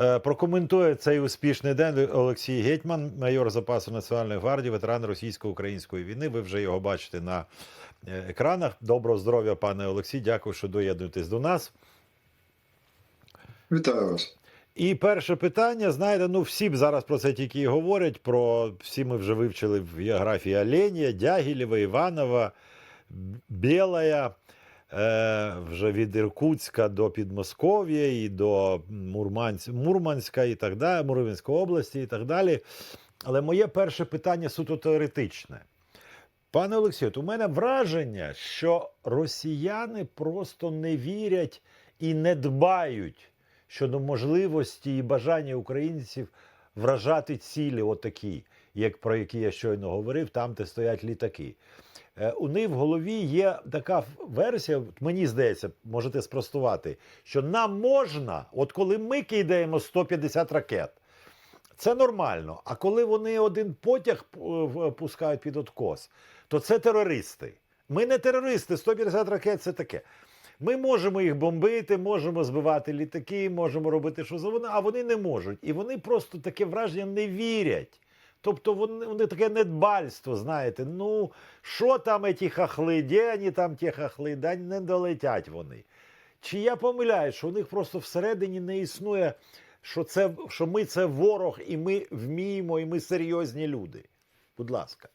Е, Прокоментує цей успішний день Олексій Гетьман, майор запасу Національної гвардії, ветеран російсько-української війни. Ви вже його бачите на е, екранах. Доброго здоров'я, пане Олексій. Дякую, що доєднуєтесь до нас. Вітаю вас. І перше питання, знаєте, ну всі б зараз про це тільки і говорять. Про всі ми вже вивчили в географії Оленя, Дягілєва, Іванова, Білая, вже від Іркутська до Підмосков'я і до Мурманськ, Мурманська і так далі, Мурманської області і так далі. Але моє перше питання суто теоретичне. Пане Олексію, у мене враження, що росіяни просто не вірять і не дбають щодо можливості і бажання українців вражати цілі, отакі, як про які я щойно говорив, там, де стоять літаки. Е, У них в голові є така версія, мені здається, можете спростувати, що нам можна, от коли ми кидаємо 150 ракет, це нормально. А коли вони один потяг пускають під откос, то це терористи. Ми не терористи, 150 ракет це таке. Ми можемо їх бомбити, можемо збивати літаки, можемо робити що завгодно, а вони не можуть. І вони просто таке враження не вірять. Тобто вони, вони таке недбальство, знаєте. Ну, що там ті хахли, де вони там ті хахли, да не долетять вони. Чи я помиляюсь, що у них просто всередині не існує, що, це, що ми це ворог, і ми вміємо, і ми серйозні люди. Будь ласка.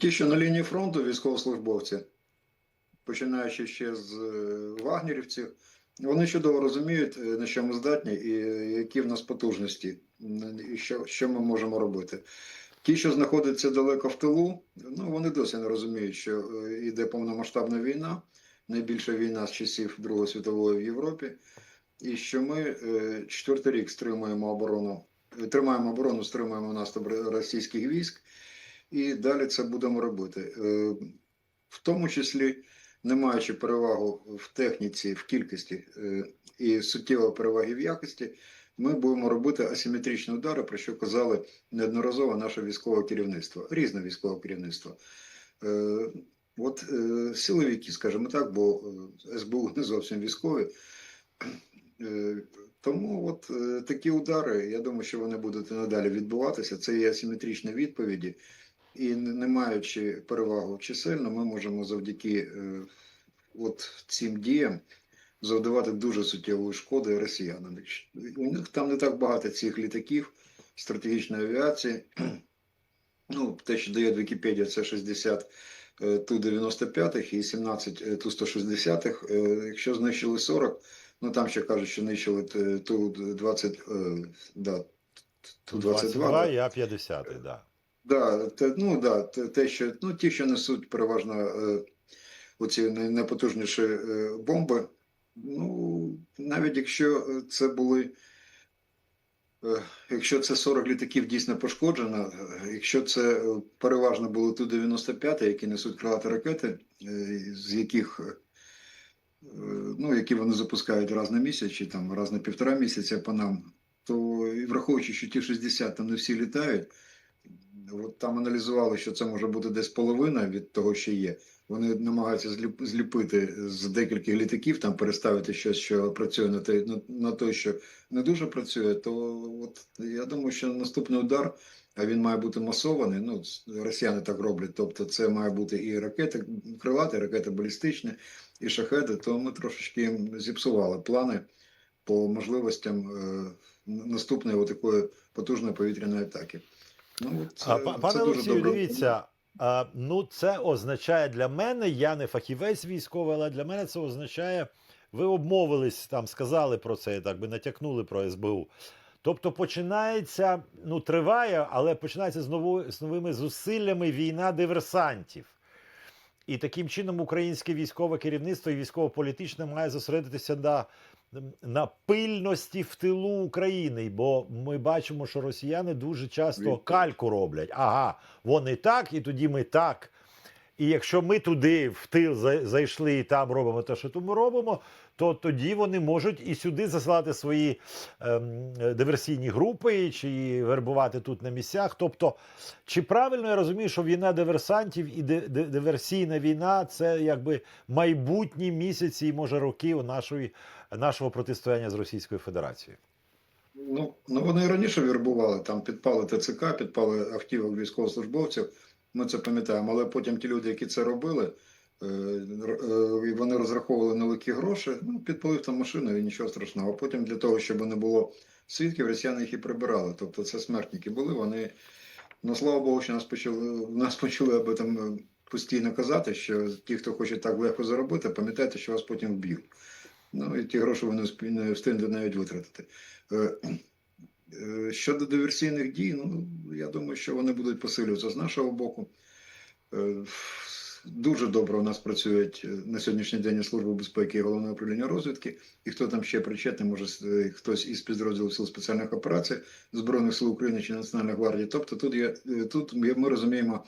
Ті, що на лінії фронту військовослужбовці, починаючи ще з е, вагнерівців, вони чудово розуміють, е, на що ми здатні і е, які в нас потужності, і що, що ми можемо робити. Ті, що знаходяться далеко в тилу, ну вони досі не розуміють, що е, йде повномасштабна війна, найбільша війна з часів Другої світової в Європі, і що ми четвертий рік стримуємо оборону, тримаємо оборону, стримуємо наступ російських військ. і далі це будемо робити. В тому числі, не маючи перевагу в техніці, в кількості е, і суттєвої переваги в якості, ми будемо робити асиметричні удари, про що казали неодноразово наше військове керівництво, різне військове керівництво. Е, От е, силовики, скажімо так, бо СБУ не зовсім військові. Тому от такі удари, я думаю, що вони будуть і надалі відбуватися. Це є асиметричні відповіді. І не маючи перевагу чисельно, ми можемо завдяки е, от цим діям завдавати дуже суттєвої шкоди росіянам. У них там не так багато цих літаків, стратегічної авіації. Ну, те, що дає Вікіпедія, це 60 е, Ту-95 і 17 е, Ту-160. Е, Якщо знищили 40, ну там ще кажуть, що знищили е, Ту-20, е, да, Ту-22. 22 і А-50, так. Да. Да, те, ну да, те, те, що ну ті, що несуть переважно е, оці найпотужніші е, бомби. Ну, навіть якщо це були, е, якщо це 40 літаків дійсно пошкоджено, е, якщо це е, переважно були Ту-95, які несуть крилаті ракети, е, з яких е, ну, які вони запускають раз на місяць чи там раз на півтора місяця по нам, то і враховуючи, що ті 60 там не всі літають. От там аналізували, що це може бути десь половина від того, що є. Вони намагаються зліп- зліпити з декількох літаків, там переставити щось, що працює на те, на, на те, що не дуже працює. То от я думаю, що наступний удар, а він має бути масований. Ну росіяни так роблять. Тобто, це має бути і ракети крилаті, ракети балістичні, і шахеди. То ми трошечки зіпсували плани по можливостям е, наступної такої потужної повітряної атаки. Ну, це- па- це пане дуже Олексію, добре. дивіться, ну це означає для мене, я не фахівець військовий, але для мене це означає, ви обмовились там, сказали про це, так би натякнули про СБУ. Тобто починається, ну триває, але починається з, новою, з новими зусиллями війна диверсантів. І таким чином українське військове керівництво і військово-політичне має зосередитися на, на пильності в тилу України. Бо ми бачимо, що росіяни дуже часто кальку роблять. Ага, вони так, і тоді ми так. І якщо ми туди в тил зайшли і там робимо те, що ми робимо, то тоді вони можуть і сюди засилати свої ем, диверсійні групи чи вербувати тут на місцях. Тобто, чи правильно я розумію, що війна диверсантів і ди- ди- диверсійна війна це якби майбутні місяці і може роки у нашої, нашого протистояння з Російською Федерацією? Ну, ну вони і раніше вірбували, там підпали ТЦК, підпали автівок військовослужбовців. Ми це пам'ятаємо. Але потім ті люди, які це робили, і вони розраховували на великі гроші, ну, підпалив там машину і нічого страшного. А потім для того, щоб не було свідків, росіяни їх і прибирали. Тобто це смертники були. Вони, ну слава Богу, що нас почали, нас почали об этом е, постійно казати, що ті, хто хоче так легко заробити, пам'ятайте, що вас потім вб'ють. Ну і ті гроші вони не встигнуть навіть витратити. Е, е, Щодо диверсійних дій, ну я думаю, що вони будуть посилюватися з нашого боку. Дуже добре у нас працюють е, на сьогоднішній день і Служба безпеки і головне управління розвідки. І хто там ще причетний, може е, хтось із підрозділів сил спеціальних операцій Збройних сил України чи Національної гвардії. Тобто тут є е, тут ми розуміємо,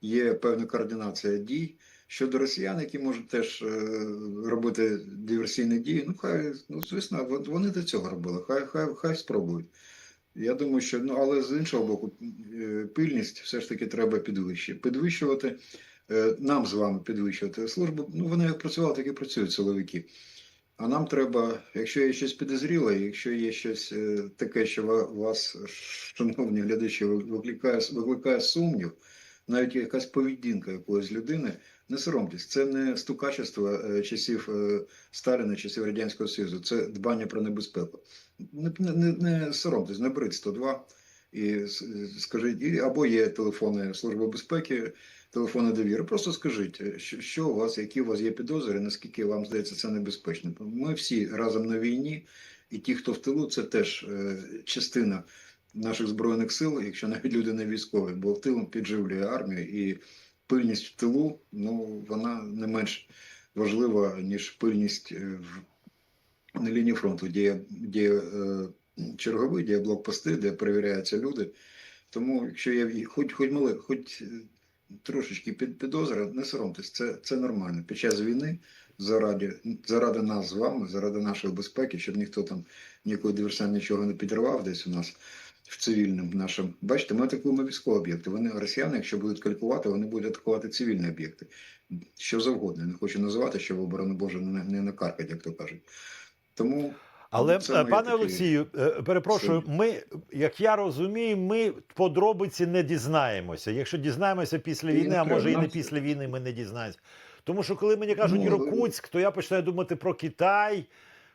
є певна координація дій. Щодо росіян, які можуть теж робити диверсійні дії, ну хай ну звісно, вони до цього робили. Хай хай хай спробують. Я думаю, що ну але з іншого боку, пильність все ж таки треба. Підвищувати е, нам з вами підвищувати службу. Ну вони як працювали, так і працюють силовики. А нам треба, якщо є щось підозріле, якщо є щось е, таке, що вас, шановні глядачі, викликає, викликає сумнів, навіть якась поведінка якоїсь людини, не соромтесь, це не стукачество е, часів е, Сталіна, часів Радянського Союзу, це дбання про небезпеку. Не, не, не, не соромтесь, наберіть 102 і скажіть, або є телефони Служби безпеки, телефони довіри. Просто скажіть, що, у вас, які у вас є підозри, наскільки вам здається це небезпечно. Ми всі разом на війні, і ті, хто в тилу, це теж е, частина наших збройних сил, якщо навіть люди не військові, бо в тилу підживлює армію і пильність в тилу, ну вона не менш важлива, ніж пильність е, в на лінії фронту, де, де є, чергові, де блокпости, де перевіряються люди. Тому, якщо і хоч хоч мали, хоч трошечки під підозра, не соромтесь, це, це нормально. Під час війни заради, заради нас з вами, заради нашої безпеки, щоб ніхто там ніякої диверсант нічого не підривав десь у нас в цивільному нашому. Бачите, ми атакуємо військові об'єкти. Вони росіяни, якщо будуть калькувати, вони будуть атакувати цивільні об'єкти. Що завгодно. Не хочу називати, щоб оборону Боже не, не накаркать, як то кажуть. Тому Але Це е, пане такі Олексію, е, перепрошую, ми, як я розумію, ми подробиці не дізнаємося. Якщо дізнаємося після І війни, а треба, може і не після війни ми не дізнаємося. Тому що коли мені кажуть Ну, Іркутськ, то я починаю думати про Китай,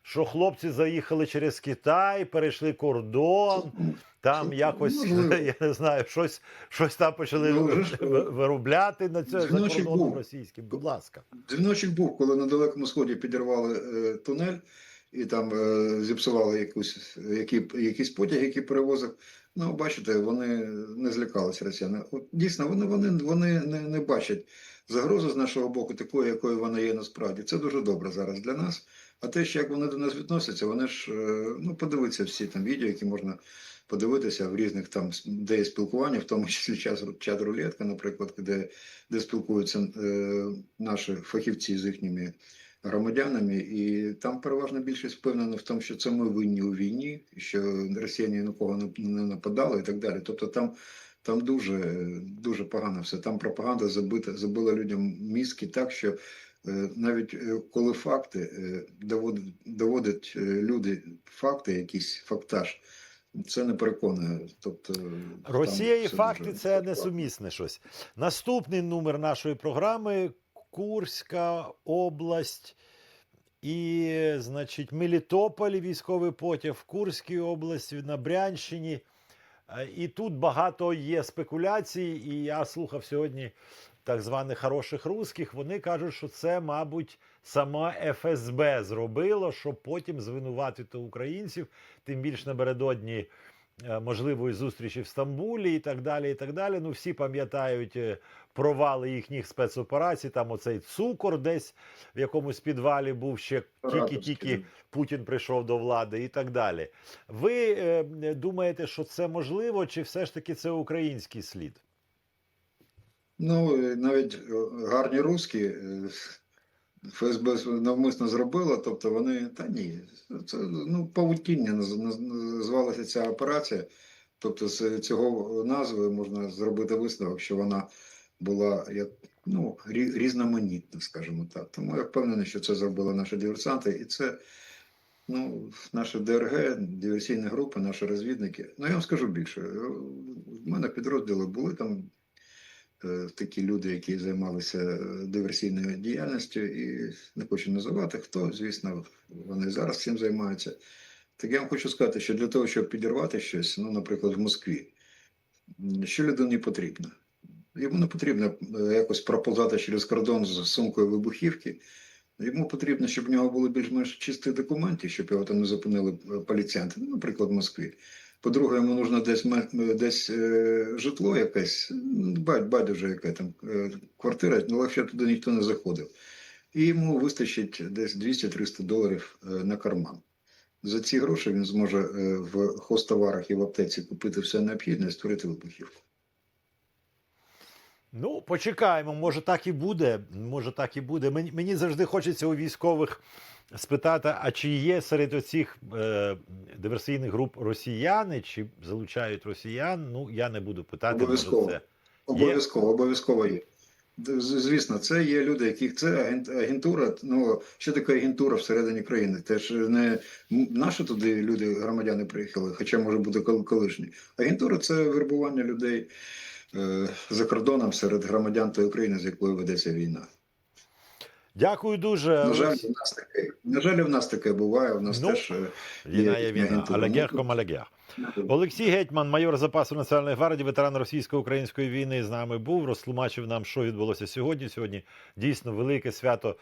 що хлопці заїхали через Китай, перейшли кордон, там якось я не знаю, щось, щось там почали Ну, виробляти на це за кордоном російським. Будь ласка. Дзвіночок був, коли на Далекому Сході підірвали е, тунель і там е, зіпсували якусь, які, якийсь потяг, який перевозив. Ну, бачите, вони не злякалися росіяни. Дійсно, вони, вони, вони не, не бачать загрози з нашого боку, такої, якою вона є насправді. Це дуже добре зараз для нас. А те, що як вони до нас відносяться, вони ж е, ну, подивиться всі там відео, які можна подивитися в різних там де є спілкування, в тому числі час чат рулетка, наприклад, де, де спілкуються е, наші фахівці з їхніми громадянами, і там переважна більшість впевнена в тому, що це ми винні у війні, що росіяни на кого не, нападали і так далі. Тобто там. Там дуже дуже погано все. Там пропаганда забита, забила людям мізки так, що е, навіть е, коли факти е, доводять, доводять е, люди факти, якийсь фактаж, це не переконує. Тобто Росія і факти дуже це несумісне щось. Наступний номер нашої програми Курська область. І, значить, Мелітополь, військовий потяг в Курській області, на Брянщині. Е, І тут багато є спекуляцій, і я слухав сьогодні так званих хороших русських. Вони кажуть, що це, мабуть, сама ФСБ зробило, щоб потім звинуватити українців, тим більш напередодні можливої зустрічі в Стамбулі і так далі. і так далі. Ну, всі пам'ятають е, провали їхніх спецоперацій. Там оцей цукор десь в якомусь підвалі був ще тільки-тільки Путін прийшов до влади і так далі. Ви е, думаєте, що це можливо, чи все ж таки це український слід? Ну, е, навіть е, гарні русські е, ФСБ навмисно зробила, тобто вони, та ні, це ну, павутіння наз- наз- ця операція. Тобто з цього назви можна зробити висновок, що вона була як ну, різноманітна, скажімо так. Тому я впевнений, що це зробили наші диверсанти, і це Ну, наші ДРГ, диверсійні групи, наші розвідники. Ну, я вам скажу більше. У мене підрозділи були там такі люди, які займалися е, диверсійною діяльністю, і не хочу називати хто, звісно, вони зараз цим займаються. Так я вам хочу сказати, що для того, щоб підірвати щось, ну, наприклад, в Москві, що людині потрібно? Йому не потрібно е, якось проповзати через кордон з сумкою вибухівки. Йому потрібно, щоб в нього були більш-менш чисті документи, щоб його там не зупинили е, поліціянти, ну, наприклад, в Москві. По-друге, йому нужно десь, десь е, житло якесь, ну, байдуже яке там е, квартира, ну, але взагалі туди ніхто не заходив. І йому вистачить десь 200-300 доларів е, на карман. За ці гроші він зможе в хостоварах і в аптеці купити все необхідне і створити вибухівку. Ну, почекаємо, може так і буде. Може так і буде. Мені, мені завжди хочеться у військових спитати, а чи є серед оцих е, диверсійних груп росіяни, чи залучають росіян? Ну, я не буду питати. Обов'язково. це. Обов'язково, обов'язково є. Звісно, це є люди, яких це агентура. Ну що таке агентура всередині країни? Це ж не наші туди люди, громадяни приїхали, хоча може бути колишні. Агентура це вербування людей за кордоном серед громадян тої України, з якою ведеться війна. Дякую дуже. На жаль, в нас таке. На жаль, в нас таке буває. У нас Ну, теж е, Війна є війна, агентура. але Ну, гер тут- ком але. Олексій Гетьман, майор запасу Національної гвардії, ветеран російсько-української війни, з нами був, розтлумачив нам, що відбулося сьогодні. Сьогодні дійсно велике свято